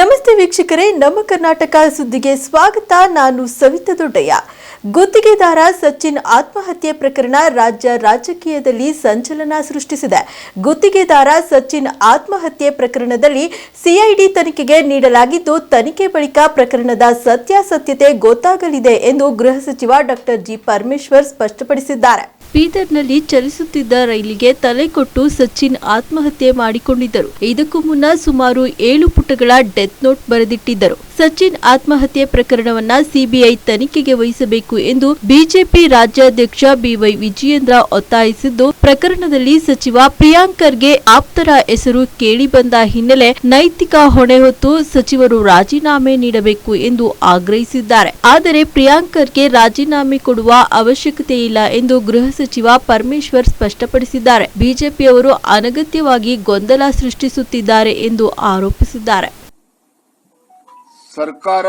ನಮಸ್ತೆ ವೀಕ್ಷಕರೇ, ನಮ್ಮ ಕರ್ನಾಟಕ ಸುದ್ದಿಗೆ ಸ್ವಾಗತ. ನಾನು ಸವಿತಾ ದೊಡ್ಡಯ್ಯ. ಗುತ್ತಿಗೆದಾರ ಸಚಿನ್ ಆತ್ಮಹತ್ಯೆ ಪ್ರಕರಣ ರಾಜ್ಯ ರಾಜಕೀಯದಲ್ಲಿ ಸಂಚಲನ ಸೃಷ್ಟಿಸಿದೆ. ಗುತ್ತಿಗೆದಾರ ಸಚಿನ್ ಆತ್ಮಹತ್ಯೆ ಪ್ರಕರಣದಲ್ಲಿ ಸಿಐಡಿ ತನಿಖೆಗೆ ನೀಡಲಾಗಿದ್ದು, ತನಿಖೆ ಬಳಿಕ ಪ್ರಕರಣದ ಸತ್ಯಾಸತ್ಯತೆ ಗೊತ್ತಾಗಲಿದೆ ಎಂದು ಗೃಹ ಸಚಿವ ಡಾಕ್ಟರ್ ಜಿ ಪರಮೇಶ್ವರ್ ಸ್ಪಷ್ಟಪಡಿಸಿದ್ದಾರೆ. ಬೀದರ್ನಲ್ಲಿ ಚಲಿಸುತ್ತಿದ್ದ ರೈಲಿಗೆ ತಲೆ ಕೊಟ್ಟು ಸಚಿನ್ ಆತ್ಮಹತ್ಯೆ ಮಾಡಿಕೊಂಡಿದ್ದರು. ಇದಕ್ಕೂ ಮುನ್ನ ಸುಮಾರು ಏಳು ಪುಟಗಳ ಡೆತ್ ನೋಟ್ ಬರೆದಿಟ್ಟಿದ್ದರು. ಸಚಿನ್ ಆತ್ಮಹತ್ಯೆ ಪ್ರಕರಣವನ್ನ ಸಿಬಿಐ ತನಿಖೆಗೆ ವಹಿಸಬೇಕು ಎಂದು ಬಿಜೆಪಿ ರಾಜ್ಯಾಧ್ಯಕ್ಷ ಬಿವೈ ವಿಜಯೇಂದ್ರ ಒತ್ತಾಯಿಸಿದ್ದು, ಪ್ರಕರಣದಲ್ಲಿ ಸಚಿವ ಪ್ರಿಯಾಂಕರ್ಗೆ ಆಪ್ತರ ಹೆಸರು ಕೇಳಿಬಂದ ಹಿನ್ನೆಲೆ ನೈತಿಕ ಹೊಣೆ ಹೊತ್ತು ಸಚಿವರು ರಾಜೀನಾಮೆ ನೀಡಬೇಕು ಎಂದು ಆಗ್ರಹಿಸಿದ್ದಾರೆ. ಆದರೆ ಪ್ರಿಯಾಂಕರ್ಗೆ ರಾಜೀನಾಮೆ ಕೊಡುವ ಅವಶ್ಯಕತೆ ಇಲ್ಲ ಎಂದು ಗೃಹ ಸಚಿವ ಪರಮೇಶ್ವರ್ ಸ್ಪಷ್ಟಪಡಿಸಿದ್ದಾರೆ. ಬಿಜೆಪಿಯವರು ಅನಗತ್ಯವಾಗಿ ಗೊಂದಲ ಸೃಷ್ಟಿಸುತ್ತಿದ್ದಾರೆ ಎಂದು ಆರೋಪಿಸಿದ್ದಾರೆ. ಸರ್ಕಾರ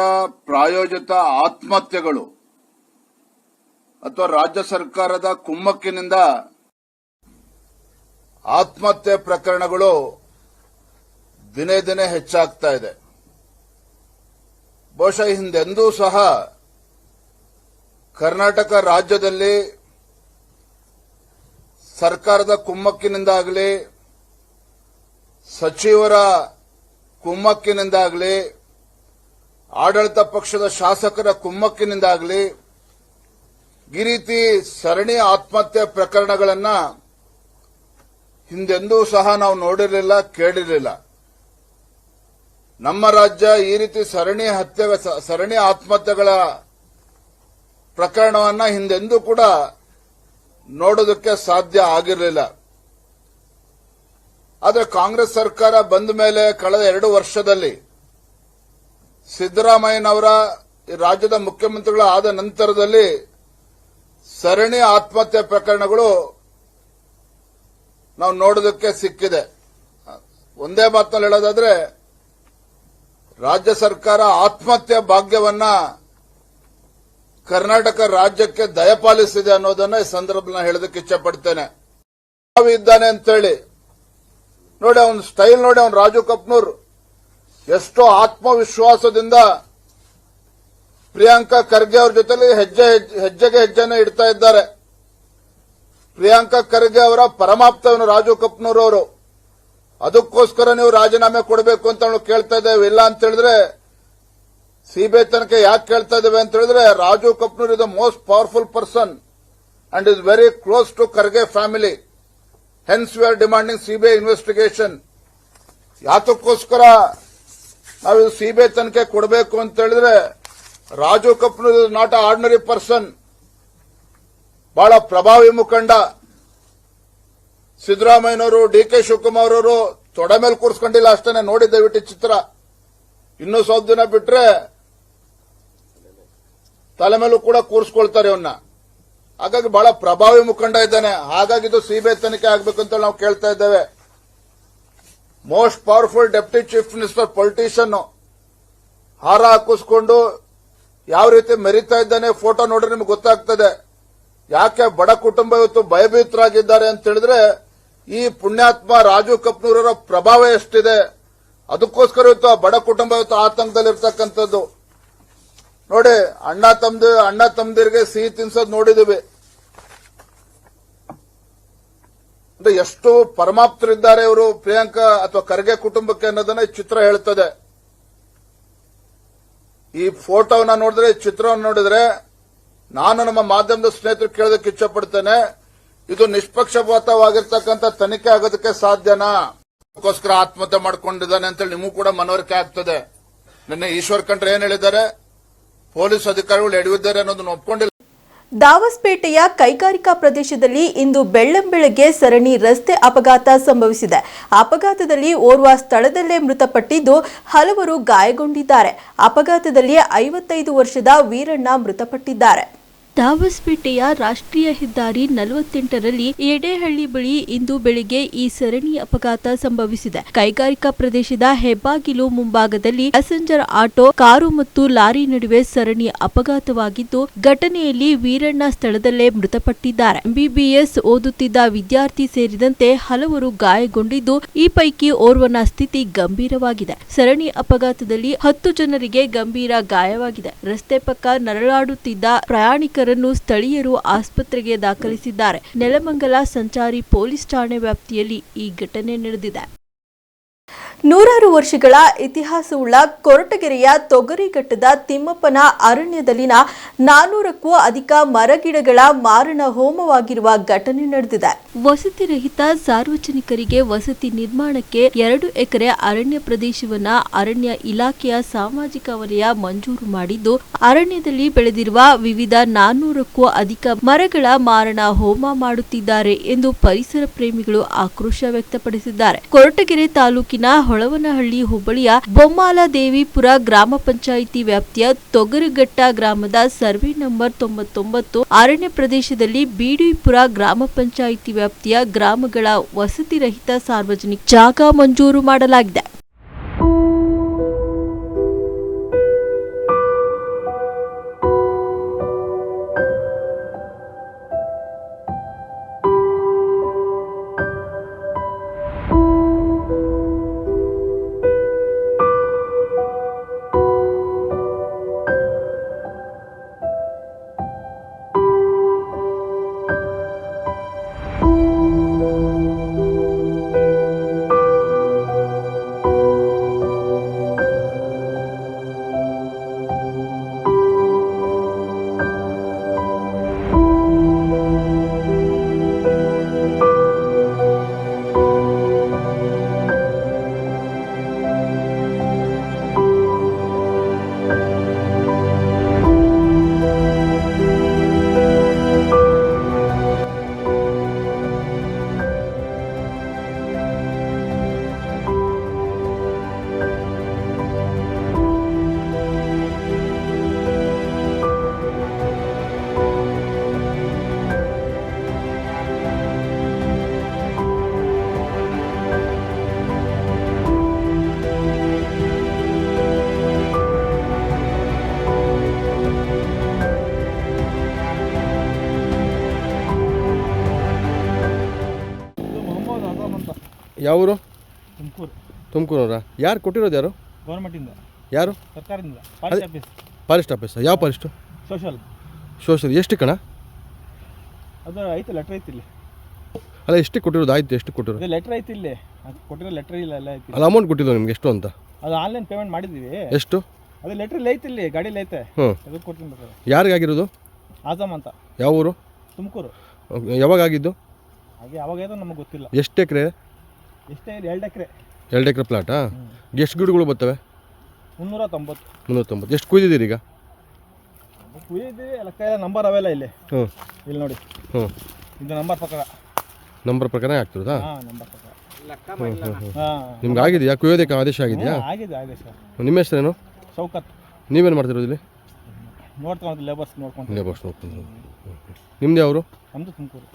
ಪ್ರಾಯೋಜಿತ ಆತ್ಮಹತ್ಯೆಗಳು ಅಥವಾ ರಾಜ್ಯ ಸರ್ಕಾರದ ಕುಮ್ಮಕ್ಕಿನಿಂದ ಆತ್ಮಹತ್ಯೆ ಪ್ರಕರಣಗಳು ದಿನೇ ದಿನೇ ಹೆಚ್ಚಾಗ್ತಾ ಇದೆ. ಬಹುಶಃ ಹಿಂದೆಂದೂ ಸಹ ಕರ್ನಾಟಕ ರಾಜ್ಯದಲ್ಲಿ ಸರ್ಕಾರದ ಕುಮ್ಮಕ್ಕಿನಿಂದಾಗಲಿ, ಸಚಿವರ ಕುಮ್ಮಕ್ಕಿನಿಂದಾಗಲಿ, ಆಡಳಿತ ಪಕ್ಷದ ಶಾಸಕರ ಕುಮ್ಮಕ್ಕಿನಿಂದಾಗಲಿ, ಈ ರೀತಿ ಸರಣಿ ಆತ್ಮಹತ್ಯೆ ಪ್ರಕರಣಗಳನ್ನು ಹಿಂದೆಂದೂ ಸಹ ನಾವು ನೋಡಿರಲಿಲ್ಲ, ಕೇಳಿರಲಿಲ್ಲ. ನಮ್ಮ ರಾಜ್ಯ ಈ ರೀತಿ ಸರಣಿ ಹತ್ಯೆ, ಸರಣಿ ಆತ್ಮಹತ್ಯೆಗಳ ಪ್ರಕರಣವನ್ನು ಹಿಂದೆಂದೂ ಕೂಡ ನೋಡೋದಕ್ಕೆ ಸಾಧ್ಯ ಆಗಿರಲಿಲ್ಲ. ಆದರೆ ಕಾಂಗ್ರೆಸ್ ಸರ್ಕಾರ ಬಂದ ಮೇಲೆ ಕಳೆದ ಎರಡು ವರ್ಷದಲ್ಲಿ ಸಿದ್ದರಾಮಯ್ಯನವರ ರಾಜ್ಯದ ಮುಖ್ಯಮಂತ್ರಿಗಳ ಆದ ನಂತರದಲ್ಲಿ ಸರಣಿ ಆತ್ಮಹತ್ಯೆ ಪ್ರಕರಣಗಳು ನಾವು ನೋಡೋದಕ್ಕೆ ಸಿಕ್ಕಿದೆ. ಒಂದೇ ಮಾತಿನಲ್ಲಿ ಹೇಳೋದಾದ್ರೆ ರಾಜ್ಯ ಸರ್ಕಾರ ಆತ್ಮಹತ್ಯೆ ಭಾಗ್ಯವನ್ನ ಕರ್ನಾಟಕ ರಾಜ್ಯಕ್ಕೆ ದಯಪಾಲಿಸಿದೆ ಅನ್ನೋದನ್ನ ಈ ಸಂದರ್ಭದಲ್ಲಿ ಹೇಳೋದಕ್ಕೆ ಇಚ್ಛಪಡ್ತೇನೆ. ಯಾವ ಇದ್ದಾನೆ ಅಂತೇಳಿ, ನೋಡಿ ಅವನ ಸ್ಟೈಲ್ ನೋಡಿ ಅವನ್ ರಾಜು ಕಪ್ನೂರ್. ಎಷ್ಟೋ ಆತ್ಮವಿಶ್ವಾಸದಿಂದ ಪ್ರಿಯಾಂಕಾ ಖರ್ಗೆ ಅವ್ರ ಜೊತೆಲಿ ಹೆಜ್ಜೆ ಹೆಜ್ಜೆ- ಹೆಜ್ಜೆಗೆ ಹೆಜ್ಜೆನೇ ಇಡ್ತಾ ಇದ್ದಾರೆ. ಪ್ರಿಯಾಂಕಾ ಖರ್ಗೆ ಅವರ ಪರಮಾಪ್ತವನು ರಾಜು ಕಪ್ನೂರ್ ಅವರು. ಅದಕ್ಕೋಸ್ಕರ ನೀವು ರಾಜೀನಾಮೆ ಕೊಡಬೇಕು ಅಂತ ನಾವು ಕೇಳ್ತಾ ಇದ್ದೇವೆ ಇಲ್ಲ ಅಂತ ಹೇಳಿದ್ರೆ ಸಿಬಿಐ ತನಕ ಯಾಕೆ ಕೇಳ್ತಾ ಇದ್ದೇವೆ ಅಂತ ಹೇಳಿದ್ರೆ, Raju Kapnoor is the most powerful person and is very close to Kharge family hence we are demanding CBI investigation ಯಾತಕ್ಕೋಸ್ಕರ ನಾವು ಸಿಬಿಐ ತನಿಖೆ ಕೊಡಬೇಕು ಅಂತ ಹೇಳಿದ್ರೆ, Raju Kapnoor is not a ordinary person ಬಹಳ ಪ್ರಭಾವಿ ಮುಖಂಡ. ಸಿದ್ದರಾಮಯ್ಯನವರು, ಡಿ ಕೆ ಶಿವಕುಮಾರ್ ಅವರು ತೊಡೆ ಮೇಲೆ ಕೂರಿಸ್ಕೊಂಡಿಲ್ಲ ಅಷ್ಟೇ ನೋಡಿ ದಯವಿಟ್ಟು ಚಿತ್ರ. ಇನ್ನೂ ಸ್ವಲ್ಪ ದಿನ ಬಿಟ್ರೆ ತಲೆ ಮೇಲೂ ಕೂಡ ಕೂರಿಸ್ಕೊಳ್ತಾರೆ ಇವನ್ನ ಹಾಗಾಗಿ ಬಹಳ ಪ್ರಭಾವಿ ಮುಖಂಡ ಇದ್ದಾನೆ. ಹಾಗಾಗಿ ಇದು ಸಿಬಿಐ ತನಿಖೆ ಅಂತ ನಾವು ಕೇಳ್ತಾ ಇದ್ದೇವೆ. Most powerful deputy chief minister politician ಹಾರ ಹಾಕಿಸ್ಕೊಂಡು ಯಾವ ರೀತಿ ಮೆರಿತಾ ಇದ್ದಾನೆ ಫೋಟೋ ನೋಡ್ರೆ ನಿಮ್ಗೆ ಗೊತ್ತಾಗ್ತದೆ. ಯಾಕೆ ಬಡ ಕುಟುಂಬ ಇವತ್ತು ಭಯಭೀತರಾಗಿದ್ದಾರೆ ಅಂತ ಹೇಳಿದ್ರೆ ಈ ಪುಣ್ಯಾತ್ಮ ರಾಜು ಕಪ್ನೂರರ ಪ್ರಭಾವ ಎಷ್ಟಿದೆ. ಅದಕ್ಕೋಸ್ಕರ ಇವತ್ತು ಆ ಬಡ ಕುಟುಂಬ ಇವತ್ತು ಆತಂಕದಲ್ಲಿರ್ತಕ್ಕಂಥದ್ದು. ನೋಡಿ, ಅಣ್ಣ ತಮ್ದು, ಅಣ್ಣ ತಮ್ಮದಿರಿಗೆ ಸಿಹಿ ತಿನ್ಸೋದು ನೋಡಿದೀವಿ. ಎಷ್ಟು ಪರಮಾಪ್ತರಿದ್ದಾರೆ ಇವರು, ಪ್ರಿಯಾಂಕಾ ಅಥವಾ ಖರ್ಗೆ ಕುಟುಂಬಕ್ಕೆ ಅನ್ನೋದನ್ನ ಚಿತ್ರ ಹೇಳ್ತದೆ. ಈ ಫೋಟೋವನ್ನ ನೋಡಿದ್ರೆ, ಈ ಚಿತ್ರವನ್ನು ನೋಡಿದ್ರೆ, ನಾನು ನಮ್ಮ ಮಾಧ್ಯಮದ ಸ್ನೇಹಿತರು ಕೇಳೋದಕ್ಕೆ ಇಚ್ಛಪಡ್ತೇನೆ, ಇದು ನಿಷ್ಪಕ್ಷಪಾತವಾಗಿರ್ತಕ್ಕಂಥ ತನಿಖೆ ಆಗೋದಕ್ಕೆ ಸಾಧ್ಯನಾ? ಅದಕ್ಕೋಸ್ಕರ ಆತ್ಮಹತ್ಯೆ ಮಾಡ್ಕೊಂಡಿದ್ದಾನೆ ಅಂತೇಳಿ ನಿಮಗೂ ಕೂಡ ಮನವರಿಕೆ ಆಗ್ತದೆ. ನಿನ್ನೆ ಈಶ್ವರ್ ಖಂಡ್ರೆ ಏನ್ ಹೇಳಿದ್ದಾರೆ? ಪೊಲೀಸ್ ಅಧಿಕಾರಿಗಳು ಎಡವಿದ್ದಾರೆ ಅನ್ನೋದನ್ನ ಒಪ್ಕೊಂಡಿಲ್ಲ. ದಾವಸ್ಪೇಟೆಯ ಕೈಗಾರಿಕಾ ಪ್ರದೇಶದಲ್ಲಿ ಇಂದು ಬೆಳ್ಳಂಬೆಳಗ್ಗೆ ಸರಣಿ ರಸ್ತೆ ಅಪಘಾತ ಸಂಭವಿಸಿದೆ. ಅಪಘಾತದಲ್ಲಿ ಓರ್ವ ಸ್ಥಳದಲ್ಲೇ ಮೃತಪಟ್ಟಿದ್ದು ಹಲವರು ಗಾಯಗೊಂಡಿದ್ದಾರೆ. ಅಪಘಾತದಲ್ಲಿ ಐವತ್ತೈದು ವರ್ಷದ ವೀರಣ್ಣ ಮೃತಪಟ್ಟಿದ್ದಾರೆ. ದಾವಸ್ಪೇಟೆಯ ರಾಷ್ಟ್ರೀಯ ಹೆದ್ದಾರಿ ನಲವತ್ತೆಂಟರಲ್ಲಿ ಎಡೆಹಳ್ಳಿ ಬಳಿ ಇಂದು ಬೆಳಿಗ್ಗೆ ಈ ಸರಣಿ ಅಪಘಾತ ಸಂಭವಿಸಿದೆ. ಕೈಗಾರಿಕಾ ಪ್ರದೇಶದ ಹೆಬ್ಬಾಗಿಲು ಮುಂಭಾಗದಲ್ಲಿ ಪ್ಯಾಸೆಂಜರ್ ಆಟೋ, ಕಾರು ಮತ್ತು ಲಾರಿ ನಡುವೆ ಸರಣಿ ಅಪಘಾತವಾಗಿದ್ದು, ಘಟನೆಯಲ್ಲಿ ವೀರಣ್ಣ ಸ್ಥಳದಲ್ಲೇ ಮೃತಪಟ್ಟಿದ್ದಾರೆ. ಎಂಬಿಬಿಎಸ್ ಓದುತ್ತಿದ್ದ ವಿದ್ಯಾರ್ಥಿ ಸೇರಿದಂತೆ ಹಲವರು ಗಾಯಗೊಂಡಿದ್ದು, ಈ ಪೈಕಿ ಓರ್ವನ ಸ್ಥಿತಿ ಗಂಭೀರವಾಗಿದೆ. ಸರಣಿ ಅಪಘಾತದಲ್ಲಿ ಹತ್ತು ಜನರಿಗೆ ಗಂಭೀರ ಗಾಯವಾಗಿದೆ. ರಸ್ತೆ ಪಕ್ಕ ನರಳಾಡುತ್ತಿದ್ದ ಪ್ರಯಾಣಿಕರನ್ನು ಸ್ಥಳೀಯರು ಆಸ್ಪತ್ರೆಗೆ ದಾಖಲಿಸಿದ್ದಾರೆ. ನೆಲಮಂಗಲ ಸಂಚಾರಿ ಪೊಲೀಸ್ ಠಾಣೆ ವ್ಯಾಪ್ತಿಯಲ್ಲಿ ಈ ಘಟನೆ ನಡೆದಿದೆ. ನೂರಾರು ವರ್ಷಗಳ ಇತಿಹಾಸವುಳ್ಳ ಕೊರಟಗೆರೆಯ ತೊಗರಿಘಟ್ಟದ ತಿಮ್ಮಪ್ಪನ ಅರಣ್ಯದಲ್ಲಿನ ನಾನೂರಕ್ಕೂ ಅಧಿಕ ಮರಗಿಡಗಳ ಮಾರಣ ಹೋಮವಾಗಿರುವ ಘಟನೆ ನಡೆದಿದೆ. ವಸತಿ ರಹಿತ ಸಾರ್ವಜನಿಕರಿಗೆ ವಸತಿ ನಿರ್ಮಾಣಕ್ಕೆ ಎರಡು ಎಕರೆ ಅರಣ್ಯ ಪ್ರದೇಶವನ್ನ ಅರಣ್ಯ ಇಲಾಖೆಯ ಸಾಮಾಜಿಕ ವಲಯ ಮಂಜೂರು ಮಾಡಿದ್ದು, ಅರಣ್ಯದಲ್ಲಿ ಬೆಳೆದಿರುವ ವಿವಿಧ ನಾನೂರಕ್ಕೂ ಅಧಿಕ ಮರಗಳ ಮಾರಣ ಹೋಮ ಮಾಡುತ್ತಿದ್ದಾರೆ ಎಂದು ಪರಿಸರ ಪ್ರೇಮಿಗಳು ಆಕ್ರೋಶ ವ್ಯಕ್ತಪಡಿಸಿದ್ದಾರೆ. ಕೊರಟಗೆರೆ ತಾಲೂಕಿನ ಹೊಳವನಹಳ್ಳಿ ಹೋಬಳಿಯ ಬೊಮ್ಮಾಲ ದೇವಿಪುರ ಗ್ರಾಮ ಪಂಚಾಯಿತಿ ವ್ಯಾಪ್ತಿಯ ತೊಗರುಘಟ್ಟ ಗ್ರಾಮದ ಸರ್ವೆ ನಂಬರ್ ತೊಂಬತ್ತೊಂಬತ್ತು ಅರಣ್ಯ ಪ್ರದೇಶದಲ್ಲಿ ಬಿಡಿಪುರ ಗ್ರಾಮ ಪಂಚಾಯಿತಿ ವ್ಯಾಪ್ತಿಯ ಗ್ರಾಮಗಳ ವಸತಿ ರಹಿತ ಸಾರ್ವಜನಿಕ ಜಾಗ ಮಂಜೂರು ಮಾಡಲಾಗಿದೆ. ಯಾವೂರು? ತುಮಕೂರು. ತುಮಕೂರವರ? ಯಾರು ಕೊಟ್ಟಿರೋದು ಯಾರು? ಗೌರ್ಮೆಂಟಿಂದ. ಯಾರು? ಸರ್ಕಾರದಿಂದ. ಆಫೀಸ್ ಫಾರೆಸ್ಟ್ ಆಫೀಸ್ ಯಾವ ಫಾರೆಸ್ಟು ಸೋಷಲ್ ಸೋಷಲ್ ಎಷ್ಟು ಕಣ? ಅದು ಐತೆ ಲೆಟ್ರ್ ಐತಿ ಇಲ್ಲಿ. ಅಲ್ಲ ಎಷ್ಟು ಕೊಟ್ಟಿರೋದು? ಆಯ್ತು ಎಷ್ಟು ಕೊಟ್ಟಿರೋದು? ಇದು ಲೆಟ್ರ್ ಐತಿ ಇಲ್ಲಿ. ಅದು ಕೊಟ್ಟಿರೋ ಲೆಟ್ರ್ ಇಲ್ಲ ಎಲ್ಲ ಐತಿ. ಅಲ್ಲ ಅಮೌಂಟ್ ಕೊಟ್ಟಿದ್ದು ನಿಮ್ಗೆ ಎಷ್ಟು ಅಂತ? ಅದು ಆನ್ಲೈನ್ ಪೇಮೆಂಟ್ ಮಾಡಿದ್ದೀವಿ. ಎಷ್ಟು? ಅದು ಲೆಟ್ರ್ ಇಲ್ಲ ಐತಿ ಇಲ್ಲಿ ಗಾಡಿಲಿ ಐತೆ. ಹ್ಞೂ ಅದು ಕೊಡ್ತೀನಿ ಬೇಕಾದ್ರೆ ಯಾರಿಗಾಗಿರೋದು? ಆಜಮ್ ಅಂತ. ಯಾವ ಊರು ತುಮಕೂರು. ಯಾವಾಗ ಆಗಿದ್ದು? ಹಾಗೆ ಯಾವಾಗೈತೋ ನಮಗೆ ಗೊತ್ತಿಲ್ಲ. ಎಷ್ಟು ಎಕರೆ? ಎಷ್ಟೇ ಇದೆ? ಎರಡು ಎಕರೆ. ಎರಡು ಎಕರೆ ಪ್ಲಾಟಾ ಎಷ್ಟು ಗಿಡಗಳು ಬರ್ತವೆ? ಮುನ್ನೂರ ತೊಂಬತ್ತು ಮುನ್ನೂತ್ತೊಂಬತ್ತು ಎಷ್ಟು ಕುಯ್ದಿದ್ದೀರಿ ಈಗ? ಕುಯ್ದಿದ್ದೀವಿ ಲೆಕ್ಕ ನಂಬರ್ ಅವೆಲ್ಲ ಇಲ್ಲಿ. ಹ್ಞೂ ಇಲ್ಲಿ ನೋಡಿ. ಹ್ಞೂ ಇದು ನಂಬರ್ ಪ್ರಕಾರ. ನಂಬರ್ ಪ್ರಕಾರ ಆಗ್ತಿರೋದಾ ಹಾಂ ನಂಬರ್ ಪ್ರಕಾರ. ನಿಮ್ಗೆ ಆಗಿದೆಯಾ? ಕುಯ್ಯೋದಕ್ಕೆ ಆದೇಶ ಆಗಿದೆಯಾ? ಆಗಿದೆ ಆಗಿದೆ ಸರ್. ನಿಮ್ಮ ಹೆಸರೇನು? ಸೌಕತ್. ನೀವೇನು ಮಾಡ್ತಿರೋದು ಇಲ್ಲಿ? ನೋಡ್ಕೊಂಡು ಲೇಬರ್ಸ್ ನೋಡ್ಕೊಂಡು ಲೇಬರ್ಸ್ ನೋಡ್ಕೊಂಡು ನಿಮ್ದು ಯಾವರು? ನಮ್ಮದು ತುಮಕೂರು.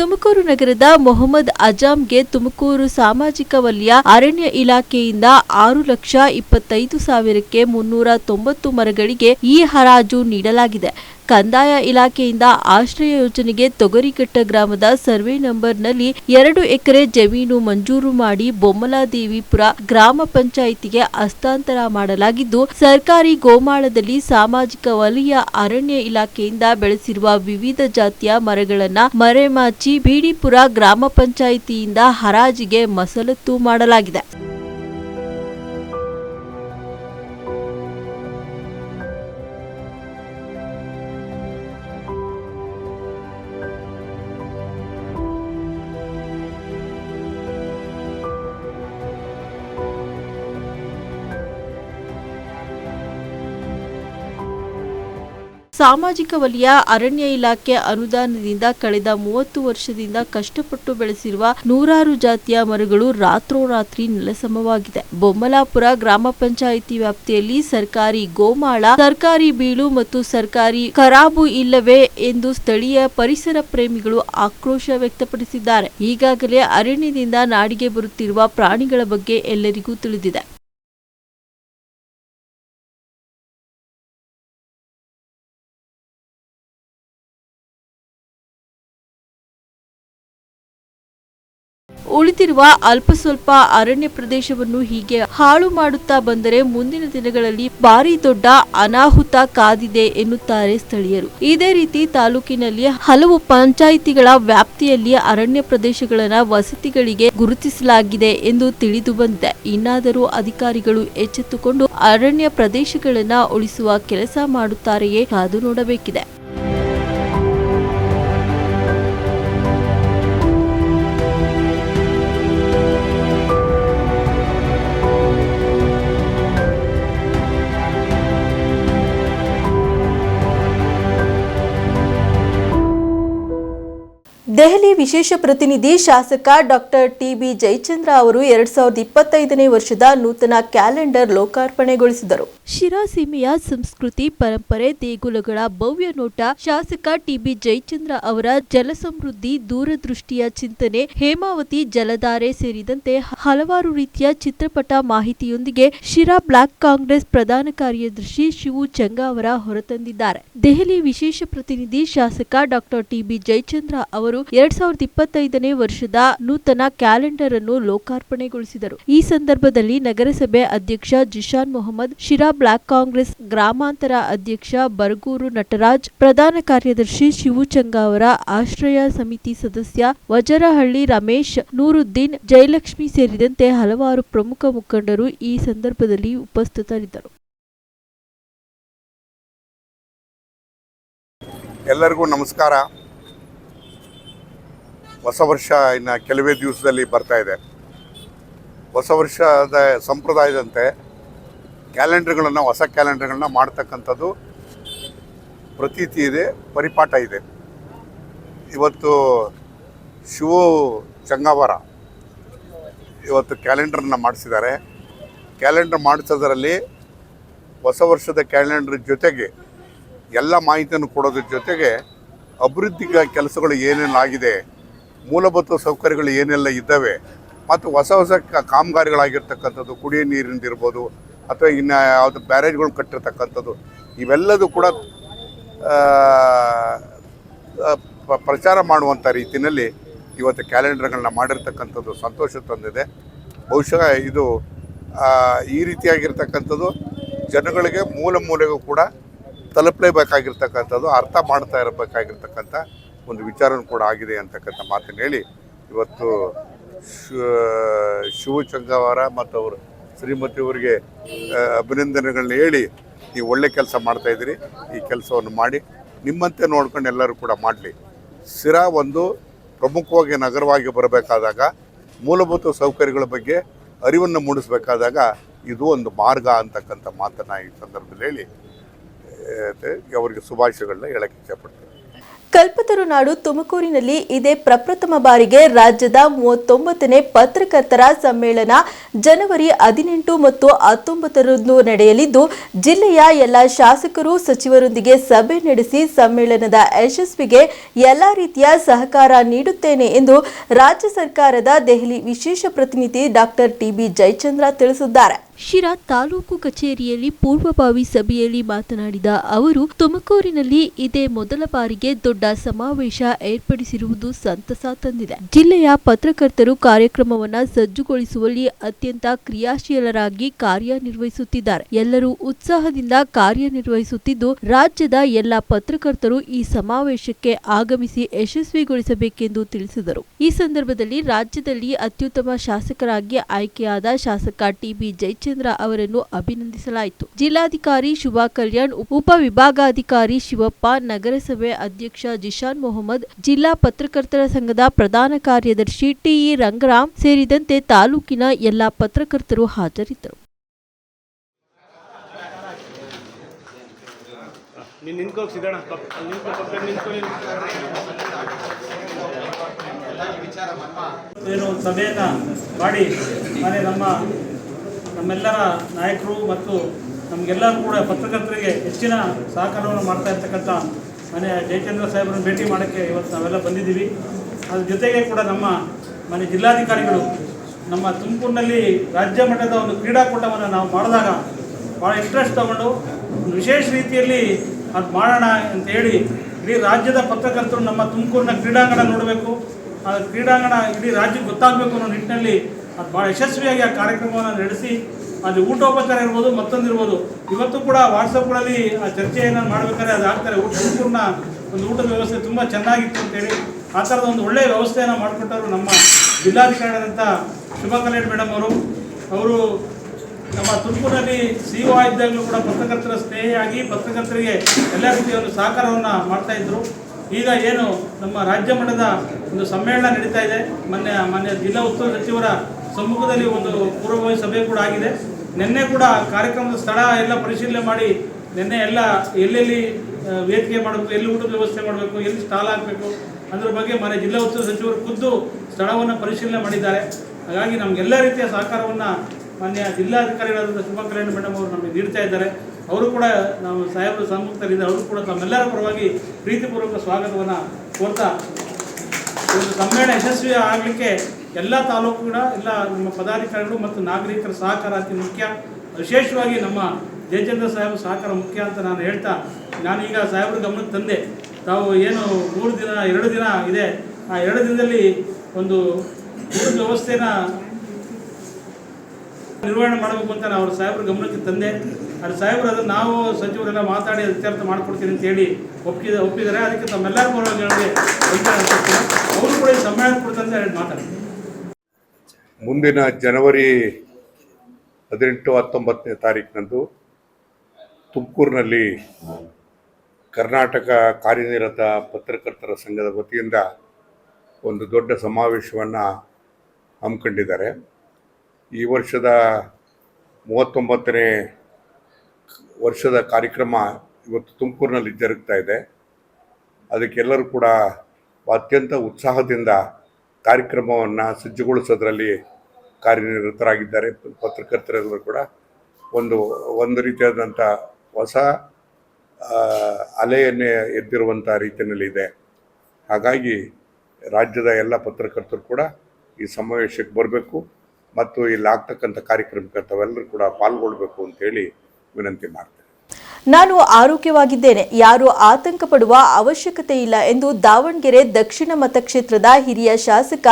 ತುಮಕೂರು ನಗರದ ಮೊಹಮ್ಮದ್ ಅಜಾಮ್ಗೆ ತುಮಕೂರು ಸಾಮಾಜಿಕ ವಲಯ ಅರಣ್ಯ ಇಲಾಖೆಯಿಂದ ಆರು ಲಕ್ಷ ಇಪ್ಪತ್ತೈದು ಸಾವಿರಕ್ಕೆ ಮುನ್ನೂರ ತೊಂಬತ್ತು ಮರಗಳಿಗೆ ಈ ಹರಾಜು ನೀಡಲಾಗಿದೆ. ಕಂದಾಯ ಇಲಾಖೆಯಿಂದ ಆಶ್ರಯ ಯೋಜನೆಗೆ ತೊಗರಿಘಟ್ಟ ಗ್ರಾಮದ ಸರ್ವೆ ನಂಬರ್ನಲ್ಲಿ ಎರಡು ಎಕರೆ ಜಮೀನು ಮಂಜೂರು ಮಾಡಿ ಬೊಮ್ಮಲಾದೇವಿಪುರ ಗ್ರಾಮ ಪಂಚಾಯಿತಿಗೆ ಹಸ್ತಾಂತರ ಮಾಡಲಾಗಿದ್ದು, ಸರ್ಕಾರಿ ಗೋಮಾಳದಲ್ಲಿ ಸಾಮಾಜಿಕ ವಲಯ ಅರಣ್ಯ ಇಲಾಖೆಯಿಂದ ಬೆಳೆಸಿರುವ ವಿವಿಧ ಜಾತಿಯ ಮರಗಳನ್ನ ಮರೆಮಾಚಿ, ಬೀಡಿಪುರ ಗ್ರಾಮ ಪಂಚಾಯಿತಿಯಿಂದ ಹರಾಜಿಗೆ ಮಸಲತ್ತು ಮಾಡಲಾಗಿದೆ. ಸಾಮಾಜಿಕ ವಲಯ ಅರಣ್ಯ ಇಲಾಖೆ ಅನುದಾನದಿಂದ ಕಳೆದ ಮೂವತ್ತು ವರ್ಷದಿಂದ ಕಷ್ಟಪಟ್ಟು ಬೆಳೆಸಿರುವ ನೂರಾರು ಜಾತಿಯ ಮರಗಳು ರಾತ್ರೋರಾತ್ರಿ ನೆಲಸಮವಾಗಿದೆ. ಬೊಮ್ಮಲಾಪುರ ಗ್ರಾಮ ಪಂಚಾಯಿತಿ ವ್ಯಾಪ್ತಿಯಲ್ಲಿ ಸರ್ಕಾರಿ ಗೋಮಾಳ, ಸರ್ಕಾರಿ ಬೀಳು ಮತ್ತು ಸರ್ಕಾರಿ ಖರಾಬು ಇಲ್ಲವೇ ಎಂದು ಸ್ಥಳೀಯ ಪರಿಸರ ಪ್ರೇಮಿಗಳು ಆಕ್ರೋಶ ವ್ಯಕ್ತಪಡಿಸಿದ್ದಾರೆ. ಈಗಾಗಲೇ ಅರಣ್ಯದಿಂದ ನಾಡಿಗೆ ಬರುತ್ತಿರುವ ಪ್ರಾಣಿಗಳ ಬಗ್ಗೆ ಎಲ್ಲರಿಗೂ ತಿಳಿದಿದೆ. ಉಳಿದಿರುವ ಅಲ್ಪ ಸ್ವಲ್ಪ ಅರಣ್ಯ ಪ್ರದೇಶವನ್ನು ಹೀಗೆ ಹಾಳು ಮಾಡುತ್ತಾ ಬಂದರೆ ಮುಂದಿನ ದಿನಗಳಲ್ಲಿ ಭಾರಿ ದೊಡ್ಡ ಅನಾಹುತ ಕಾದಿದೆ ಎನ್ನುತ್ತಾರೆ ಸ್ಥಳೀಯರು. ಇದೇ ರೀತಿ ತಾಲೂಕಿನಲ್ಲಿ ಹಲವು ಪಂಚಾಯಿತಿಗಳ ವ್ಯಾಪ್ತಿಯಲ್ಲಿ ಅರಣ್ಯ ಪ್ರದೇಶಗಳನ್ನು ವಸತಿಗಳಿಗೆ ಗುರುತಿಸಲಾಗಿದೆ ಎಂದು ತಿಳಿದು ಬಂದಿದೆ. ಇನ್ನಾದರೂ ಅಧಿಕಾರಿಗಳು ಎಚ್ಚೆತ್ತುಕೊಂಡು ಅರಣ್ಯ ಪ್ರದೇಶಗಳನ್ನು ಉಳಿಸುವ ಕೆಲಸ ಮಾಡುತ್ತಾರೆಯೇ ಕಾದು ನೋಡಬೇಕಿದೆ. ವಿಶೇಷ ಪ್ರತಿನಿಧಿ ಶಾಸಕ ಡಾಕ್ಟರ್ ಟಿಬಿ ಜಯಚಂದ್ರ ಅವರು ಎರಡ್ ಸಾವಿರದ ಇಪ್ಪತ್ತೈದನೇ ವರ್ಷದ ನೂತನ ಕ್ಯಾಲೆಂಡರ್ ಲೋಕಾರ್ಪಣೆಗೊಳಿಸಿದರು. ಶಿರಾ ಸೀಮೆಯ ಸಂಸ್ಕೃತಿ ಪರಂಪರೆ ದೇಗುಲಗಳ ಭವ್ಯ ನೋಟ ಶಾಸಕ ಟಿಬಿ ಜಯಚಂದ್ರ ಅವರ ಜಲಸಮೃದ್ಧಿ ದೂರದೃಷ್ಟಿಯ ಚಿಂತನೆ, ಹೇಮಾವತಿ ಜಲಧಾರೆ ಸೇರಿದಂತೆ ಹಲವಾರು ರೀತಿಯ ಚಿತ್ರಪಟ ಮಾಹಿತಿಯೊಂದಿಗೆ ಶಿರಾ ಬ್ಲಾಕ್ ಕಾಂಗ್ರೆಸ್ ಪ್ರಧಾನ ಕಾರ್ಯದರ್ಶಿ ಶಿವು ಚಂಗ ಅವರ ಹೊರತಂದಿದ್ದಾರೆ. ದೆಹಲಿ ವಿಶೇಷ ಪ್ರತಿನಿಧಿ ಶಾಸಕ ಡಾಕ್ಟರ್ ಟಿಬಿ ಜಯಚಂದ್ರ ಅವರು ಎರಡ್ ಇಪ್ಪತ್ತೈದನೇ ವರ್ಷದ ನೂತನ ಕ್ಯಾಲೆಂಡರ್ ಅನ್ನು ಲೋಕಾರ್ಪಣೆಗೊಳಿಸಿದರು. ಈ ಸಂದರ್ಭದಲ್ಲಿ ನಗರಸಭೆ ಅಧ್ಯಕ್ಷ ಜಿಶಾನ್ ಮೊಹಮ್ಮದ್, ಶಿರಾ ಬ್ಲಾಕ್ ಕಾಂಗ್ರೆಸ್ ಗ್ರಾಮಾಂತರ ಅಧ್ಯಕ್ಷ ಬರಗೂರು ನಟರಾಜ್, ಪ್ರಧಾನ ಕಾರ್ಯದರ್ಶಿ ಶಿವುಚಂಗ ಅವರ ಆಶ್ರಯ ಸಮಿತಿ ಸದಸ್ಯ ವಜರಹಳ್ಳಿ ರಮೇಶ್ ನೂರುದ್ದೀನ್ ಜಯಲಕ್ಷ್ಮಿ ಸೇರಿದಂತೆ ಹಲವಾರು ಪ್ರಮುಖ ಮುಖಂಡರು ಈ ಸಂದರ್ಭದಲ್ಲಿ ಉಪಸ್ಥಿತರಿದ್ದರು. ಎಲ್ಲರಿಗೂ ನಮಸ್ಕಾರ. ಹೊಸ ವರ್ಷ ಇನ್ನು ಕೆಲವೇ ದಿವಸದಲ್ಲಿ ಬರ್ತಾ ಇದೆ. ಹೊಸ ವರ್ಷದ ಸಂಪ್ರದಾಯದಂತೆ ಕ್ಯಾಲೆಂಡರ್ಗಳನ್ನು, ಹೊಸ ಕ್ಯಾಲೆಂಡರ್ಗಳನ್ನ ಮಾಡ್ತಕ್ಕಂಥದ್ದು ಪ್ರತೀತಿ ಇದೆ, ಪರಿಪಾಠ ಇದೆ. ಇವತ್ತು ಶಿವ ಚಂಗಾವರ ಇವತ್ತು ಕ್ಯಾಲೆಂಡರ್ನ ಮಾಡಿಸಿದ್ದಾರೆ. ಕ್ಯಾಲೆಂಡರ್ ಮಾಡಿಸೋದರಲ್ಲಿ ಹೊಸ ವರ್ಷದ ಕ್ಯಾಲೆಂಡರ್ ಜೊತೆಗೆ ಎಲ್ಲ ಮಾಹಿತಿಯನ್ನು ಕೊಡೋದ್ರ ಜೊತೆಗೆ ಅಭಿವೃದ್ಧಿ ಕೆಲಸಗಳು ಏನೇನು ಆಗಿದೆ ಮೂಲಭೂತ ಸೌಕರ್ಯಗಳು ಏನೆಲ್ಲ ಇದ್ದಾವೆ ಮತ್ತು ಹೊಸ ಹೊಸ ಕಾಮಗಾರಿಗಳಾಗಿರ್ತಕ್ಕಂಥದ್ದು, ಕುಡಿಯೋ ನೀರಿಂದಿರ್ಬೋದು ಅಥವಾ ಇನ್ನು ಯಾವುದು ಬ್ಯಾರೇಜ್ಗಳು ಕಟ್ಟಿರ್ತಕ್ಕಂಥದ್ದು, ಇವೆಲ್ಲದೂ ಕೂಡ ಪ್ರಚಾರ ಮಾಡುವಂಥ ರೀತಿಯಲ್ಲಿ ಇವತ್ತು ಕ್ಯಾಲೆಂಡರ್ಗಳನ್ನ ಮಾಡಿರ್ತಕ್ಕಂಥದ್ದು ಸಂತೋಷ ತಂದಿದೆ. ಬಹುಶಃ ಇದು ಈ ರೀತಿಯಾಗಿರ್ತಕ್ಕಂಥದ್ದು ಜನಗಳಿಗೆ, ಮೂಲ ಮೂಲೆಗೂ ಕೂಡ ತಲುಪಲೇಬೇಕಾಗಿರ್ತಕ್ಕಂಥದ್ದು, ಅರ್ಥ ಮಾಡ್ತಾ ಇರಬೇಕಾಗಿರ್ತಕ್ಕಂಥ ಒಂದು ವಿಚಾರನೂ ಕೂಡ ಆಗಿದೆ ಅಂತಕ್ಕಂಥ ಮಾತನ್ನು ಹೇಳಿ ಇವತ್ತು ಶು- ಶಿವು ಚಂಗವರ ಮತ್ತು ಅವರು ಶ್ರೀಮತಿ ಅವರಿಗೆ ಆ, ಅಭಿನಂದನೆಗಳನ್ನ ಹೇಳಿ ನೀವು ಒಳ್ಳೆ ಕೆಲಸ ಮಾಡ್ತಾ ಇದ್ದೀರಿ ಈ ಕೆಲಸವನ್ನು ಮಾಡಿ ನಿಮ್ಮಂತೆ ನೋಡ್ಕೊಂಡು ಎಲ್ಲರೂ ಕೂಡ ಮಾಡಲಿ. ಸಿರಾ ಒಂದು ಪ್ರಮುಖವಾಗಿ ನಗರವಾಗಿ ಬರಬೇಕಾದಾಗ ಮೂಲಭೂತ ಸೌಕರ್ಯಗಳ ಬಗ್ಗೆ ಅರಿವನ್ನು ಮೂಡಿಸಬೇಕಾದಾಗ ಇದು ಒಂದು ಮಾರ್ಗ ಅಂತಕ್ಕಂಥ ಮಾತನ್ನು ಈ ಸಂದರ್ಭದಲ್ಲಿ ಹೇಳಿ ಅವರಿಗೆ ಶುಭಾಶಯಗಳನ್ನ ಹೇಳಕ್ಕೆ ಇಷ್ಟಪಡ್ತೀನಿ ಕಲ್ಪತರು ನಾಡು ತುಮಕೂರಿನಲ್ಲಿ ಇದೇ ಪ್ರಪ್ರಥಮ ಬಾರಿಗೆ ರಾಜ್ಯದ ಮೂವತ್ತೊಂಬತ್ತನೇ ಪತ್ರಕರ್ತರ ಸಮ್ಮೇಳನ ಜನವರಿ ಹದಿನೆಂಟು ಮತ್ತು ಹತ್ತೊಂಬತ್ತರಂದು ನಡೆಯಲಿದ್ದು, ಜಿಲ್ಲೆಯ ಎಲ್ಲ ಶಾಸಕರು, ಸಚಿವರೊಂದಿಗೆ ಸಭೆ ನಡೆಸಿ ಸಮ್ಮೇಳನದ ಯಶಸ್ವಿಗೆ ಎಲ್ಲ ರೀತಿಯ ಸಹಕಾರ ನೀಡುತ್ತೇನೆ ಎಂದು ರಾಜ್ಯ ಸರ್ಕಾರದ ದೆಹಲಿ ವಿಶೇಷ ಪ್ರತಿನಿಧಿ ಡಾಕ್ಟರ್ ಟಿಬಿ ಜಯಚಂದ್ರ ತಿಳಿಸಿದ್ದಾರೆ. ಶಿರಾ ತಾಲೂಕು ಕಚೇರಿಯಲ್ಲಿ ಪೂರ್ವಭಾವಿ ಸಭೆಯಲ್ಲಿ ಮಾತನಾಡಿದ ಅವರು, ತುಮಕೂರಿನಲ್ಲಿ ಇದೇ ಮೊದಲ ಬಾರಿಗೆ ದೊಡ್ಡ ಸಮಾವೇಶ ಏರ್ಪಡಿಸಿರುವುದು ಸಂತಸ ತಂದಿದೆ. ಜಿಲ್ಲೆಯ ಪತ್ರಕರ್ತರು ಕಾರ್ಯಕ್ರಮವನ್ನು ಸಜ್ಜುಗೊಳಿಸುವಲ್ಲಿ ಅತ್ಯಂತ ಕ್ರಿಯಾಶೀಲರಾಗಿ ಕಾರ್ಯನಿರ್ವಹಿಸುತ್ತಿದ್ದಾರೆ. ಎಲ್ಲರೂ ಉತ್ಸಾಹದಿಂದ ಕಾರ್ಯನಿರ್ವಹಿಸುತ್ತಿದ್ದು, ರಾಜ್ಯದ ಎಲ್ಲ ಪತ್ರಕರ್ತರು ಈ ಸಮಾವೇಶಕ್ಕೆ ಆಗಮಿಸಿ ಯಶಸ್ವಿಗೊಳಿಸಬೇಕೆಂದು ತಿಳಿಸಿದರು. ಈ ಸಂದರ್ಭದಲ್ಲಿ ರಾಜ್ಯದಲ್ಲಿ ಅತ್ಯುತ್ತಮ ಶಾಸಕರಾಗಿ ಆಯ್ಕೆಯಾದ ಶಾಸಕ ಟಿಬಿ ಜಯಚಂದ್ರ ಅವರನ್ನು ಅಭಿನಂದಿಸಲಾಯಿತು. ಜಿಲ್ಲಾಧಿಕಾರಿ ಶುಭಾ ಕಲ್ಯಾಣ್ ಉಪ ವಿಭಾಗಾಧಿಕಾರಿ ಶಿವಪ್ಪ ನಗರಸಭೆ ಅಧ್ಯಕ್ಷ ಜಿಶಾನ್ ಮೊಹಮ್ಮದ್ ಜಿಲ್ಲಾ ಪತ್ರಕರ್ತರ ಸಂಘದ ಪ್ರಧಾನ ಕಾರ್ಯದರ್ಶಿ ಟಿಇ ರಂಗರಾಮ್ ಸೇರಿದಂತೆ ತಾಲೂಕಿನ ಎಲ್ಲಾ ಪತ್ರಕರ್ತರು ಹಾಜರಿದ್ದರು. ಏನು ಸಭೆಯನ್ನು ಮಾಡಿ. ಮನೆ ನಮ್ಮ ನಮ್ಮೆಲ್ಲರ ನಾಯಕರು ಮತ್ತು ನಮಗೆಲ್ಲರೂ ಕೂಡ ಪತ್ರಕರ್ತರಿಗೆ ಹೆಚ್ಚಿನ ಸಹಕಾರವನ್ನು ಮಾಡ್ತಾ ಇರ್ತಕ್ಕಂಥ ಮನೆ ಜಯಚಂದ್ರ ಸಾಹೇಬರನ್ನು ಭೇಟಿ ಮಾಡೋಕ್ಕೆ ಇವತ್ತು ನಾವೆಲ್ಲ ಬಂದಿದ್ದೀವಿ. ಅದ್ರ ಜೊತೆಗೆ ಕೂಡ ನಮ್ಮ ಮನೆ ಜಿಲ್ಲಾಧಿಕಾರಿಗಳು ನಮ್ಮ ತುಮಕೂರಿನಲ್ಲಿ ರಾಜ್ಯ ಮಟ್ಟದ ಒಂದು ಕ್ರೀಡಾಕೂಟವನ್ನು ನಾವು ಮಾಡಿದಾಗ ಭಾಳ ಇಂಟ್ರೆಸ್ಟ್ ತಗೊಂಡು ವಿಶೇಷ ರೀತಿಯಲ್ಲಿ ಅದು ಮಾಡೋಣ ಅಂತ ಹೇಳಿ ಇಡೀ ರಾಜ್ಯದ ಪತ್ರಕರ್ತರು ನಮ್ಮ ತುಮಕೂರಿನ ಕ್ರೀಡಾಂಗಣ ನೋಡಬೇಕು. ಆ ಕ್ರೀಡಾಂಗಣ ಇಡೀ ರಾಜ್ಯಕ್ಕೆ ಗೊತ್ತಾಗಬೇಕು ಅನ್ನೋ ನಿಟ್ಟಿನಲ್ಲಿ ಅದು ಭಾಳ ಯಶಸ್ವಿಯಾಗಿ ಆ ಕಾರ್ಯಕ್ರಮವನ್ನು ನಡೆಸಿ ಅದು ಊಟೋಪಚಾರ ಇರ್ಬೋದು, ಮತ್ತೊಂದು ಇರ್ಬೋದು. ಇವತ್ತು ಕೂಡ ವಾಟ್ಸಪ್ಗಳಲ್ಲಿ ಆ ಚರ್ಚೆಯನ್ನು ಮಾಡಬೇಕಾದ್ರೆ ಅದು ಆಗ್ತಾರೆ. ಊಟ ಸಂಪೂರ್ಣ ಒಂದು ಊಟದ ವ್ಯವಸ್ಥೆ ತುಂಬ ಚೆನ್ನಾಗಿತ್ತು ಅಂತೇಳಿ ಆ ಥರದ ಒಂದು ಒಳ್ಳೆಯ ವ್ಯವಸ್ಥೆಯನ್ನು ಮಾಡಿಕೊಟ್ಟರು ನಮ್ಮ ಜಿಲ್ಲಾಧಿಕಾರಿಯಾದಂಥ ಶುಭ ಕಲ್ಯಾಣ್ ಮೇಡಮ್ ಅವರು. ಅವರು ನಮ್ಮ ತುಮಕೂರಲ್ಲಿ ಸಿ ಒ ಇದ್ದಾಗಲೂ ಕೂಡ ಪತ್ರಕರ್ತರ ಸ್ನೇಹಿಯಾಗಿ ಪತ್ರಕರ್ತರಿಗೆ ಎಲ್ಲ ರೀತಿಯ ಒಂದು ಸಹಕಾರವನ್ನು ಇದ್ರು. ಈಗ ಏನು ನಮ್ಮ ರಾಜ್ಯ ಮಟ್ಟದ ಒಂದು ಸಮ್ಮೇಳನ ನಡೀತಾ ಇದೆ. ಮೊನ್ನೆ ಮೊನ್ನೆ ಜಿಲ್ಲಾ ಉಸ್ತುವಾರಿ ಸಚಿವರ ಸಮ್ಮುಖದಲ್ಲಿ ಒಂದು ಪೂರ್ವಭಾವಿ ಸಭೆ ಕೂಡ ಆಗಿದೆ. ನಿನ್ನೆ ಕೂಡ ಕಾರ್ಯಕ್ರಮದ ಸ್ಥಳ ಎಲ್ಲ ಪರಿಶೀಲನೆ ಮಾಡಿ ನಿನ್ನೆ ಎಲ್ಲ ಎಲ್ಲೆಲ್ಲಿ ವೇದಿಕೆ ಮಾಡಬೇಕು, ಎಲ್ಲಿ ಊಟದ ವ್ಯವಸ್ಥೆ ಮಾಡಬೇಕು, ಎಲ್ಲಿ ಸ್ಟಾಲ್ ಹಾಕಬೇಕು, ಅದ್ರ ಬಗ್ಗೆ ಮನೆ ಜಿಲ್ಲಾ ಉಸ್ತುವಾರಿ ಸಚಿವರು ಖುದ್ದು ಸ್ಥಳವನ್ನು ಪರಿಶೀಲನೆ ಮಾಡಿದ್ದಾರೆ. ಹಾಗಾಗಿ ನಮಗೆಲ್ಲ ರೀತಿಯ ಸಹಕಾರವನ್ನು ಮಾನ್ಯ ಜಿಲ್ಲಾಧಿಕಾರಿಗಳಾದಂಥ ಶುಭ ಕಲ್ಯಾಣ ಮೇಡಮ್ ಅವರು ನಮಗೆ ನೀಡ್ತಾ ಇದ್ದಾರೆ. ಅವರು ಕೂಡ ನಾವು ಸಾಹೇಬರು ಸಮ್ಮುಖದಲ್ಲಿದ್ದಾರೆ. ಅವರು ಕೂಡ ತಮ್ಮೆಲ್ಲರ ಪರವಾಗಿ ಪ್ರೀತಿಪೂರ್ವಕ ಸ್ವಾಗತವನ್ನು ಕೋರ್ತಾ ಒಂದು ಸಮ್ಮೇಳನ ಯಶಸ್ವಿ ಆಗಲಿಕ್ಕೆ ಎಲ್ಲ ತಾಲೂಕುಗಳ ಎಲ್ಲ ನಮ್ಮ ಪದಾಧಿಕಾರಿಗಳು ಮತ್ತು ನಾಗರಿಕರ ಸಹಕಾರ ಅತಿ ಮುಖ್ಯ. ವಿಶೇಷವಾಗಿ ನಮ್ಮ ಜಯಚಂದ್ರ ಸಾಹೇಬ್ ಸಹಕಾರ ಮುಖ್ಯ ಅಂತ ನಾನು ಹೇಳ್ತಾ ನಾನೀಗ ಸಾಹೇಬ್ರ ಗಮನಕ್ಕೆ ತಂದೆ. ತಾವು ಏನು ಮೂರು ದಿನ, ಎರಡು ದಿನ ಇದೆ. ಆ ಎರಡು ದಿನದಲ್ಲಿ ಒಂದು ಊಟದ ವ್ಯವಸ್ಥೆನ ನಿರ್ವಹಣೆ ಮಾಡಬೇಕು ಅಂತ ನಾನು ಅವ್ರ ಸಾಹೇಬ್ರ ಗಮನಕ್ಕೆ ತಂದೆ. ಅದು ಸಾಹೇಬ್ರು ಅದನ್ನು ನಾವು ಸಚಿವರೆಲ್ಲ ಮಾತಾಡಿ ಅತ್ಯರ್ಥ ಮಾಡಿಕೊಡ್ತೀನಿ ಅಂತ ಹೇಳಿ ಒಪ್ಪಿದ, ಒಪ್ಪಿದ್ದಾರೆ. ಅದಕ್ಕೆ ತಮ್ಮೆಲ್ಲರ ಅವರು ಕೂಡ ಸಮ್ಮೇಳನ ಕೊಡ್ತಂತ ಹೇಳಿ ಮಾತಾಡ್ತಾರೆ ಮುಂದಿನ ಜನವರಿ ಹದಿನೆಂಟು ಹತ್ತೊಂಬತ್ತನೇ ತಾರೀಕಿನಂದು ತುಮಕೂರಿನಲ್ಲಿ ಕರ್ನಾಟಕ ಕಾರ್ಯನಿರತ ಪತ್ರಕರ್ತರ ಸಂಘದ ವತಿಯಿಂದ ಒಂದು ದೊಡ್ಡ ಸಮಾವೇಶವನ್ನು ಹಮ್ಮಿಕೊಂಡಿದ್ದಾರೆ. ಈ ವರ್ಷದ ಮೂವತ್ತೊಂಬತ್ತನೇ ವರ್ಷದ ಕಾರ್ಯಕ್ರಮ ಇವತ್ತು ತುಮಕೂರಿನಲ್ಲಿ ಜರುಗ್ತಾ ಇದೆ. ಅದಕ್ಕೆಲ್ಲರೂ ಕೂಡ ಅತ್ಯಂತ ಉತ್ಸಾಹದಿಂದ ಕಾರ್ಯಕ್ರಮವನ್ನು ಸಜ್ಜುಗೊಳಿಸೋದ್ರಲ್ಲಿ ಕಾರ್ಯನಿರತರಾಗಿದ್ದಾರೆ. ಪತ್ರಕರ್ತರೆಲ್ಲರೂ ಕೂಡ ಒಂದು ಒಂದು ರೀತಿಯಾದಂಥ ಹೊಸ ಅಲೆಯನ್ನೇ ಎದ್ದಿರುವಂಥ ರೀತಿಯಲ್ಲಿದೆ ಹಾಗಾಗಿ ರಾಜ್ಯದ ಎಲ್ಲ ಪತ್ರಕರ್ತರು ಕೂಡ ಈ ಸಮಾವೇಶಕ್ಕೆ ಬರಬೇಕು ಮತ್ತು ಇಲ್ಲಿ ಆಗ್ತಕ್ಕಂಥ ಕಾರ್ಯಕ್ರಮಕ್ಕೆ ತಾವೆಲ್ಲರೂ ಕೂಡ ಪಾಲ್ಗೊಳ್ಬೇಕು ಅಂತೇಳಿ ವಿನಂತಿ ಮಾಡ್ತೇನೆ. ನಾನು ಆರೋಗ್ಯವಾಗಿದ್ದೇನೆ. ಯಾರು ಆತಂಕ ಪಡುವ ಅವಶ್ಯಕತೆ ಇಲ್ಲ ಎಂದು ದಾವಣಗೆರೆ ದಕ್ಷಿಣ ಮತಕ್ಷೇತ್ರದ ಹಿರಿಯ ಶಾಸಕ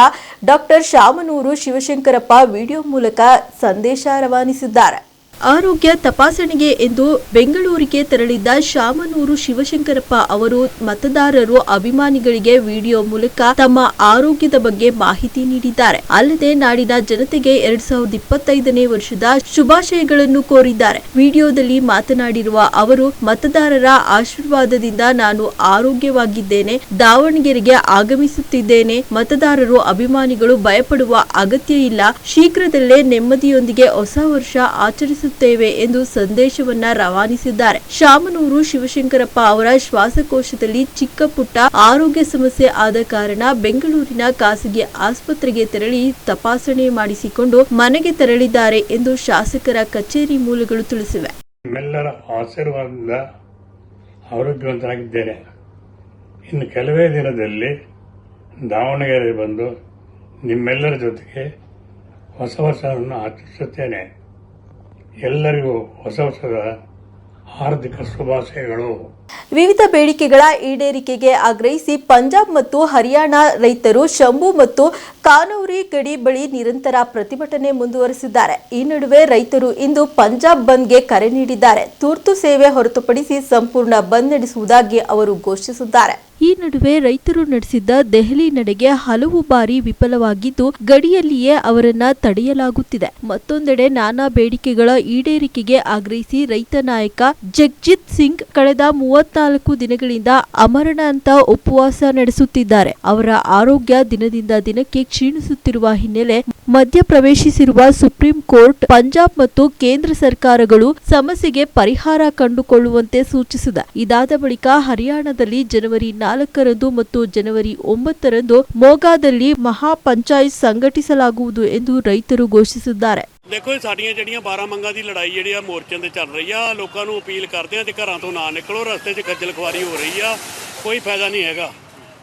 ಡಾಕ್ಟರ್ ಶಾಮನೂರು ಶಿವಶಂಕರಪ್ಪ ವಿಡಿಯೋ ಮೂಲಕ ಸಂದೇಶ ರವಾನಿಸಿದ್ದಾರೆ. ಆರೋಗ್ಯ ತಪಾಸಣೆಗೆ ಎಂದು ಬೆಂಗಳೂರಿಗೆ ತೆರಳಿದ್ದ ಶಾಮನೂರು ಶಿವಶಂಕರಪ್ಪ ಅವರು ಮತದಾರರು ಅಭಿಮಾನಿಗಳಿಗೆ ವಿಡಿಯೋ ಮೂಲಕ ತಮ್ಮ ಆರೋಗ್ಯದ ಬಗ್ಗೆ ಮಾಹಿತಿ ನೀಡಿದ್ದಾರೆ. ಅಲ್ಲದೆ ನಾಡಿನ ಜನತೆಗೆ ಎರಡ್ ಸಾವಿರದ ಇಪ್ಪತ್ತೈದನೇ ವರ್ಷದ ಶುಭಾಶಯಗಳನ್ನು ಕೋರಿದ್ದಾರೆ. ವಿಡಿಯೋದಲ್ಲಿ ಮಾತನಾಡಿರುವ ಅವರು, ಮತದಾರರ ಆಶೀರ್ವಾದದಿಂದ ನಾನು ಆರೋಗ್ಯವಾಗಿದ್ದೇನೆ, ದಾವಣಗೆರೆಗೆ ಆಗಮಿಸುತ್ತಿದ್ದೇನೆ. ಮತದಾರರು ಅಭಿಮಾನಿಗಳು ಭಯಪಡುವ ಅಗತ್ಯ ಇಲ್ಲ. ಶೀಘ್ರದಲ್ಲೇ ನೆಮ್ಮದಿಯೊಂದಿಗೆ ಹೊಸ ವರ್ಷ ಎಂದು ಸಂದೇಶವನ್ನ ರವಾನಿಸಿದ್ದಾರೆ. ಶಾಮನೂರು ಶಿವಶಂಕರಪ್ಪ ಅವರ ಶ್ವಾಸಕೋಶದಲ್ಲಿ ಚಿಕ್ಕ ಪುಟ್ಟ ಆರೋಗ್ಯ ಸಮಸ್ಯೆ ಆದ ಕಾರಣ ಬೆಂಗಳೂರಿನ ಖಾಸಗಿ ಆಸ್ಪತ್ರೆಗೆ ತೆರಳಿ ತಪಾಸಣೆ ಮಾಡಿಸಿಕೊಂಡು ಮನೆಗೆ ತೆರಳಿದ್ದಾರೆ ಎಂದು ಶಾಸಕರ ಕಚೇರಿ ಮೂಲಗಳು ತಿಳಿಸಿವೆ. ಆರೋಗ್ಯವಂತನಾಗಿದ್ದೇನೆ ಇನ್ನು ಕೆಲವೇ ದಿನದಲ್ಲಿ ದಾವಣಗೆರೆ ಬಂದು ನಿಮ್ಮೆಲ್ಲರ ಜೊತೆಗೆ ಹೊಸ ವರ್ಷವನ್ನು ಆಚರಿಸುತ್ತೇನೆ. ಎಲ್ಲರಿಗೂ ಹೊಸ ಹೊಸದ ಹಾರ್ದಿಕ ಶುಭಾಶಯಗಳು. ವಿವಿಧ ಬೇಡಿಕೆಗಳ ಈಡೇರಿಕೆಗೆ ಆಗ್ರಹಿಸಿ ಪಂಜಾಬ್ ಮತ್ತು ಹರಿಯಾಣ ರೈತರು ಶಂಭು ಮತ್ತು ಕಾನೂರಿ ಗಡಿ ಬಳಿ ನಿರಂತರ ಪ್ರತಿಭಟನೆ ಮುಂದುವರೆಸಿದ್ದಾರೆ. ಈ ನಡುವೆ ರೈತರು ಇಂದು ಪಂಜಾಬ್ ಬಂದ್ಗೆ ಕರೆ ನೀಡಿದ್ದಾರೆ. ತುರ್ತು ಸೇವೆ ಹೊರತುಪಡಿಸಿ ಸಂಪೂರ್ಣ ಬಂದ್ ನಡೆಸುವುದಾಗಿ ಅವರು ಘೋಷಿಸಿದ್ದಾರೆ. ಈ ನಡುವೆ ರೈತರು ನಡೆಸಿದ್ದ ದೆಹಲಿ ನಡೆಗೆ ಹಲವು ಬಾರಿ ವಿಫಲವಾಗಿದ್ದು, ಗಡಿಯಲ್ಲಿಯೇ ಅವರನ್ನ ತಡೆಯಲಾಗುತ್ತಿದೆ. ಮತ್ತೊಂದೆಡೆ ನಾನಾ ಬೇಡಿಕೆಗಳ ಈಡೇರಿಕೆಗೆ ಆಗ್ರಹಿಸಿ ರೈತ ನಾಯಕ ಜಗ್ಜಿತ್ ಸಿಂಗ್ ಕಳೆದ ಮೂವತ್ನಾಲ್ಕು ದಿನಗಳಿಂದ ಅಮರಣಾಂತ ಉಪವಾಸ ನಡೆಸುತ್ತಿದ್ದಾರೆ. ಅವರ ಆರೋಗ್ಯ ದಿನದಿಂದ ದಿನಕ್ಕೆ ಕ್ಷೀಣಿಸುತ್ತಿರುವ ಹಿನ್ನೆಲೆ ಮಧ್ಯಪ್ರವೇಶಿಸಿರುವ ಸುಪ್ರೀಂ ಕೋರ್ಟ್, ಪಂಜಾಬ್ ಮತ್ತು ಕೇಂದ್ರ ಸರ್ಕಾರಗಳು ಸಮಸ್ಯೆಗೆ ಪರಿಹಾರ ಕಂಡುಕೊಳ್ಳುವಂತೆ ಸೂಚಿಸಿದೆ. ಇದಾದ ಬಳಿಕ ಹರಿಯಾಣದಲ್ಲಿ ಜನವರಿ ನಾಲ್ಕರಂದು ಮತ್ತು ಜನವರಿ ಒಂಬತ್ತರಂದು ಮೋಗಾದಲ್ಲಿ ಮಹಾ ಪಂಚಾಯತ್ ಸಂಘಟಿಸಲಾಗುವುದು ಎಂದು ರೈತರು ಘೋಷಿಸಿದ್ದಾರೆ. ਦੇਖੋ ਇਹ ਸਾਡੀਆਂ ਜਿਹੜੀਆਂ 12 ਮੰਗਾਂ ਦੀ ਲੜਾਈ ਜਿਹੜੀ ਆ ਮੋਰਚਿਆਂ ਤੇ ਚੱਲ ਰਹੀ ਆ, ਲੋਕਾਂ ਨੂੰ ਅਪੀਲ ਕਰਦੇ ਆ ਤੇ ਘਰਾਂ ਤੋਂ ਨਾ ਨਿਕਲੋ, ਰਸਤੇ 'ਚ ਖੱਜਲ ਖੁਆਰੀ ਹੋ ਰਹੀ ਆ, ਕੋਈ ਫਾਇਦਾ ਨਹੀਂ ਹੈਗਾ।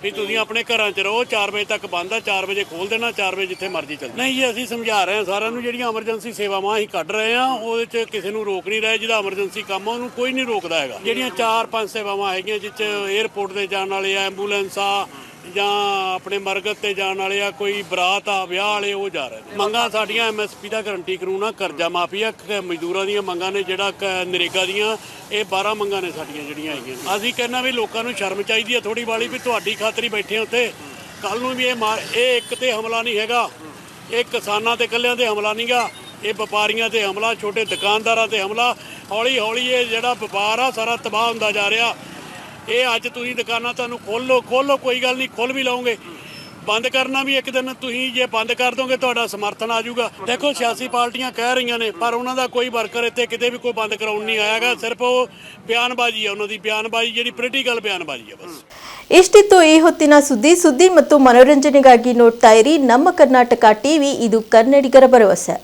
ਵੀ ਤੁਸੀਂ ਆਪਣੇ ਘਰਾਂ 'ਚ ਰਹੋ 4 ਵਜੇ ਤੱਕ ਬੰਦ ਆ 4 ਵਜੇ ਖੋਲ ਦੇਣਾ 4 ਵਜੇ ਜਿੱਥੇ ਮਰਜ਼ੀ ਚੱਲ ਨਹੀਂ ਜੀ, ਅਸੀਂ ਸਮਝਾ ਰਹੇ ਹਾਂ, ਸਾਰਿਆਂ ਨੂੰ ਜਿਹੜੀਆਂ ਐਮਰਜੈਂਸੀ ਸੇਵਾਵਾਂ ਅਸੀਂ ਕੱਢ ਰਹੇ ਹਾਂ, ਉਹਦੇ 'ਚ ਕਿਸੇ ਨੂੰ ਰੋਕ ਨਹੀਂ ਰਹੇ, ਜਿਹਦਾ ਐਮਰਜੈਂਸੀ ਕੰਮ ਆ, ਉਹਨੂੰ ਕੋਈ ਨਹੀਂ ਰੋਕਦਾ ਹੈਗਾ। ਜਿਹੜੀਆਂ 4-5 ਸੇਵਾਵਾਂ ਹੈਗੀਆਂ, ਜਿਹ 'ਚ 에ਅਰਪੋਰਟ ਤੇ ਜਾਣ ਵਾਲੇ ਆ ਐਂਬੂਲੈਂਸ ਆ ਜਾਂ ਆਪਣੇ ਮਰਗਤ ਤੇ ਜਾਣ ਵਾਲੇ ਆ, ਕੋਈ ਬਰਾਤ ਆ, ਵਿਆਹ ਵਾਲੇ, ਉਹ ਜਾ ਰਹੇ ਨੇ। ਮੰਗਾਂ ਸਾਡੀਆਂ ਐਮਐਸਪੀ ਦਾ ਗਰੰਟੀ ਕਾਨੂੰਨ ਆ ਕਰਜ਼ਾ ਮਾਫੀ ਆ, ਕ- ਮਜ਼ਦੂਰਾਂ ਦੀਆਂ ਮੰਗਾਂ ਨੇ, ਜਿਹੜਾ ਕ- ਨਰੇਗਾ ਦੀਆਂ, ਇਹ 12 ਮੰਗਾਂ ਨੇ ਸਾਡੀਆਂ ਜਿਹੜੀਆਂ ਹੈਗੀਆਂ ਅਸੀਂ ਕਹਿੰਦਾ ਵੀ ਲੋਕਾਂ ਨੂੰ ਸ਼ਰਮ ਚਾਹੀਦੀ ਆ ਥੋੜੀ ਵਾਲੀ ਵੀ ਤੁਹਾਡੀ ਖਾਤਰੀ ਬੈਠੇ ਉੱਥੇ ਕੱਲ ਨੂੰ ਵੀ ਇਹ ਮਾਰ- ਇਹ ਇੱਕ ਤੇ ਹਮਲਾ ਨਹੀਂ ਹੈਗਾ, ਇਹ ਕਿਸਾਨਾਂ ਤੇ ਇਕੱਲਿਆਂ ਤੇ ਹਮਲਾ ਨਹੀਂਗਾ, ਇਹ ਵਪਾਰੀਆਂ ਤੇ ਹਮਲਾ, ਛੋਟੇ ਦੁਕਾਨਦਾਰਾਂ ਤੇ ਹਮਲਾ। ਹੌਲੀ ਹੌਲੀ ਇਹ ਜਿਹੜਾ ਵਪਾਰ ਆ, ਸਾਰਾ ਤਬਾਹ ਹੁੰਦਾ ਜਾ ਰਿਹਾ। ਇਹ ਅੱਜ ਤੁਸੀਂ ਦੁਕਾਨਾਂ ਤੁਹਾਨੂੰ ਖੋਲ ਲਓ ਕੋਈ ਗੱਲ ਨਹੀਂ, ਖੋਲ ਵੀ ਲਓਗੇ। ਬੰਦ ਕਰਨਾ ਵੀ ਇੱਕ ਦਿਨ, ਤੁਸੀਂ ਜੇ ਬੰਦ ਕਰ ਦੋਗੇ, ਤੁਹਾਡਾ ਸਮਰਥਨ ਆ ਜਾਊਗਾ। ਦੇਖੋ, ਸਿਆਸੀ ਪਾਰਟੀਆਂ ਕਹਿ ਰਹੀਆਂ ਨੇ, ਪਰ ਉਹਨਾਂ ਦਾ ਕੋਈ ਵਰਕਰ ਇੱਥੇ ਕਿਤੇ ਵੀ ਕੋਈ ਬੰਦ ਕਰਾਉਣ ਨਹੀਂ ਆਇਆਗਾ ਸਿਰਫ ਉਹ ਬਿਆਨਬਾਜ਼ੀ ਆ, ਉਹਨਾਂ ਦੀ ਬਿਆਨਬਾਜ਼ੀ, ਜਿਹੜੀ ਪੋਲੀਟੀਕal ਬਿਆਨਬਾਜ਼ಿ ਆ ਬਸ। ಇಷ್ಟಿತ್ತು ಈ ಹೊತ್ತಿನ ಸುದ್ದಿ ಸುದ್ದಿ ಮತ್ತು ಮನೋರಂಜನೆಗಾಗಿ ನೋಡ್ತಾ ಇರಿ ನಮ್ಮ ಕರ್ನಾಟಕ ಟಿವಿ ಇದು ಕನ್ನಡಿಗರ ಭರವಸೆ